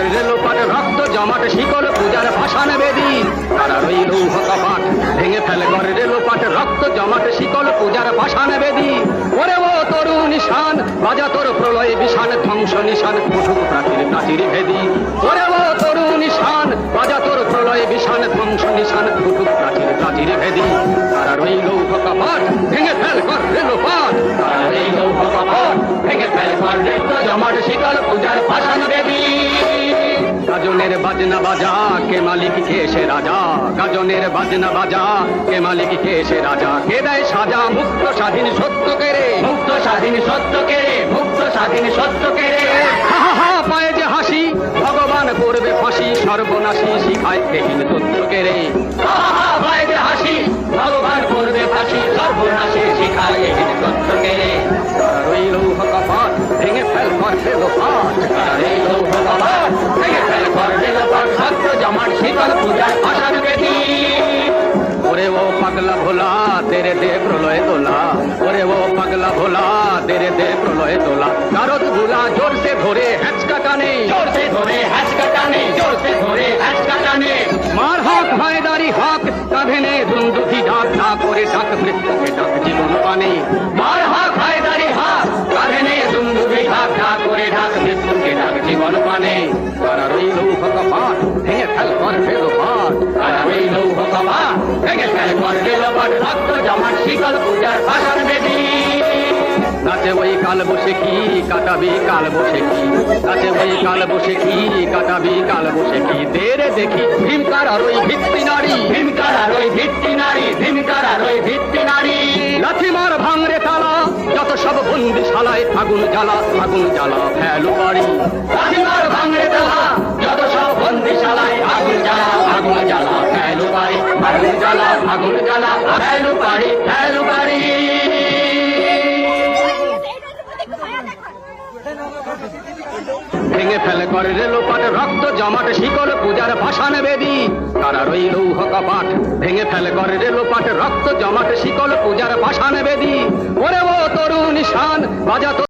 করে রেলোপাট রক্ত জমাট শিকল পূজার ভাষান বেদি, তারা রই লৌহ কপাট ভেঙে ফেলে করে রেলোপাট রক্ত জমাট শিকল পূজার ভাষান বেদি। ওরে ও তরু নিশান বাজা তোর প্রলয় বিশান ধ্বংস নিশান ফুটুক প্রাচীর প্রাচীর ভেদি ওরে ও তরু নিশান বাজা তোর প্রলয় বিশান ধ্বংস নিশান ফুটুক প্রাচীর প্রাচীর ভেদি তারা রই লৌহ কপাট ভেঙে ফেল কর রেলোপাট তারা রই লৌহ কপাট ভেঙে ফেল কর জমাট শিকল পূজার গাজনের বাজনা বাজা, কে মালিক কে সে রাজা? গাজনের বাজনা বাজা, কে মালিক কে সে রাজা? কে দেয় সাজা? মুক্ত স্বাধীন সত্য কেড়ে মুক্ত স্বাধীন সত্য কেড়ে মুক্ত স্বাধীন সত্য হা হা পায়ে যে হাসি, ভগবান করবে ফাঁসি, সর্বনাশী শিখায় হা হা পায়ে যে হাসি, ভগবান করবে ফাঁসি, সর্বনাশী শিখায় কেড়ে তারা রইল ভেঙে ফেলো তেরে দে প্রলয় তোলা ওরে ও পাগলা ভোলা তেরে দে প্রলয় তোলা কারতগুলা জোর সে ধরে হ্যাচকা টানে। জোর সে ধরে হ্যাচকা টানে জোর সে ধরে হ্যাচকা টানে। মার হক হায়দারি হক কাঁধেনে দুন্দুভি ডাক ডাক করে ডাক, মৃত্যুকে ডাক, জীবন পানে মার হক হায়দারি হক কাঁধেনে দুন্দুভি ডাক ডাক করে ডাক, মৃত্যুকে ডাক, জীবন পানে তারা রইল পাট রক্ত জমাট শিকল পূজার ভাষণ বেদি নাচে ওই কাল বসে কি কাটাবি কাল বসে কি? নাচে ওই কাল বসে কি কাটাবি কাল বসে কি? দেরে দেখি ভীমকার আর ওই ভিত্তি নারী। ভীমকার আর ওই ভিত্তি নারী ভীমকার আর ওই ভিত্তি নারী। লাথি মার ভাঙরে তালা যত সব বন্দিশালায় আগুন জ্বালা আগুন জ্বালা ফেলু বাড়ি লাথি মার ভাঙরে তালা যত সব বন্দিশালায় আগুন জ্বালা আগুন জ্বালা বাড়ি আগুন জ্বালা আগুন জ্বালা ফেলু বাড়ি ফেলু বাড়ি ভেঙে ফেলে করে রেলোপাট রক্ত, জমাট, শিকল, পূজার ভাষান বেদি। তারা রই লৌহ কপাট, ভেঙে ফেলে করে রেলোপাট রক্ত, জমাট, শিকল, পূজার ভাষান বেদি। ওরে ও তরু নিশান বাজা